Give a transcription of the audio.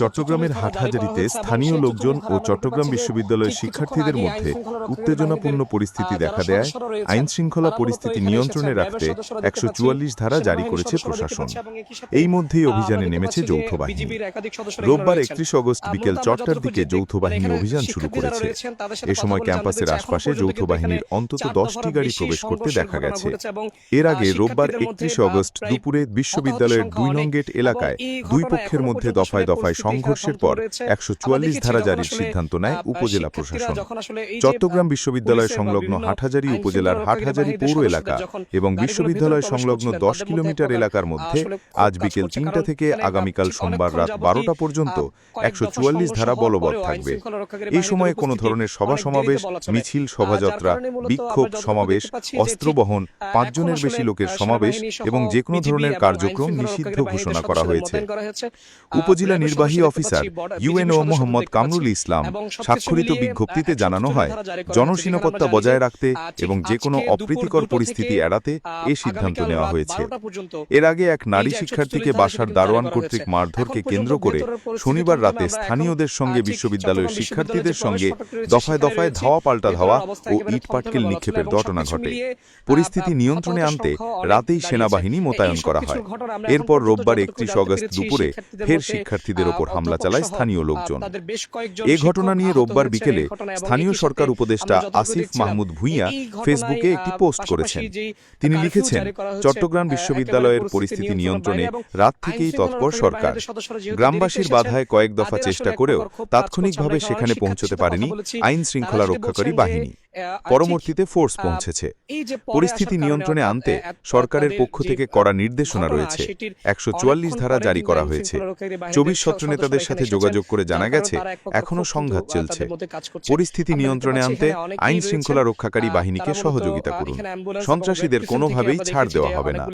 চট্টগ্রামের হাটহাজারীতে স্থানীয় লোকজন ও চট্টগ্রাম বিশ্ববিদ্যালয়ের শিক্ষার্থীদের মধ্যে উত্তেজনাপূর্ণ পরিস্থিতি দেখা দেয়। আইন শৃঙ্খলা পরিস্থিতি নিয়ন্ত্রণে রাখতে একশো ধারা জারি করেছে প্রশাসন। এই মধ্যেই অভিযানে নেমেছে যৌথ বাহিনী। রোববার একত্রিশ অগস্ট বিকেল চারটার দিকে যৌথ বাহিনী অভিযান শুরু করেছে। এ সময় ক্যাম্পাসের আশপাশে যৌথ বাহিনীর অন্তত দশটি গাড়ি প্রবেশ করতে দেখা গেছে। এর আগে রোববার একত্রিশ অগস্ট দুপুরে বিশ্ববিদ্যালয়ের দুই নং গেট এলাকায় দুই পক্ষের মধ্যে দফায় দফায় সংঘর্ষের পর একশো ধারা জারির সিদ্ধান্ত নেয় উপজেলা প্রশাসন। চট্টগ্রাম বিশ্ববিদ্যালয় সংলগ্ন হাটহাজারী উপজেলার হাটহাজারী পৌর এলাকা এবং বিশ্ববিদ্যালয় সংলগ্ন দশ কিলোমিটার এলাকার মধ্যে আজ বিকেল তিনটা থেকে আগামীকাল সোমবার রাত বারোটা পর্যন্ত একশো ধারা বলবৎ থাকবে। এই সময়ে কোনো ধরনের সভা সমাবেশ মিছিল শোভাযাত্রা বিক্ষোভ সমাবেশ অস্ত্র বহন পাঁচজনের বেশি লোকের সমাবেশ এবং যে কোনো ধরনের কার্যক্রম নিষিদ্ধ ঘোষণা করা হয়েছে উপজেলা নির্বাহী অফিসার ইউএনও মোহাম্মদ কামরুল ইসলাম স্বাক্ষরিত বিজ্ঞপ্তিতে জানানো হয় জনসীনপত্তা বজায় রাখতে এবং যে কোনো অপ্রীতিকর পরিস্থিতি এড়াতে এ সিদ্ধান্ত নেওয়া হয়েছে। এর আগে এক নারী শিক্ষার্থীকে বাসার দারোয়ান কর্তৃক মারধরকে কেন্দ্র করে শনিবার রাতে স্থানীয়দের সঙ্গে বিশ্ববিদ্যালয়ের শিক্ষার্থীদের সঙ্গে দফায় দফায় ধাওয়া পাল্টা ধাওয়া ও ইট পাটকেল নিক্ষেপের ঘটনা ঘটে। পরিস্থিতি নিয়ন্ত্রণে আনতে রাতেই সেনাবাহিনী মোতায়েন করা হয়। এরপর রোববার একত্রিশ অগস্ট দুপুরে ফের শিক্ষার্থীদের ওপর হামলা চালায় স্থানীয় লোকজন। এ ঘটনা নিয়ে রোববার বিকেলে স্থানীয় সরকার উপদেষ্টা আসিফ মাহমুদ ভুঁইয়া ফেসবুকে একটি পোস্ট করেছেন। তিনি লিখেছেন চট্টগ্রাম বিশ্ববিদ্যালয়ের পরিস্থিতি নিয়ন্ত্রণে রাত থেকেই তৎপর সরকার গ্রামবাসীর বাধায় কয়েক দফা চেষ্টা করেও তাৎক্ষণিকভাবে সেখানে পৌঁছতে পারেনি আইন শৃঙ্খলা রক্ষাকারী বাহিনী। পরবর্তীতে ফোর্স পৌঁছেছে। পরিস্থিতি নিয়ন্ত্রণে আনতে সরকারের পক্ষ থেকে কড়া নির্দেশনা রয়েছে। একশো চুয়াল্লিশ ধারা জারি করা হয়েছে। চব্বিশ সত্র নেতাদের সাথে যোগাযোগ করে জানা গেছে এখনও সংঘাত চলছে। পরিস্থিতি নিয়ন্ত্রণে আনতে আইন শৃঙ্খলা রক্ষাকারী বাহিনীকে সহযোগিতা করুন। সন্ত্রাসীদের কোনোভাবেই ছাড় দেওয়া হবে না।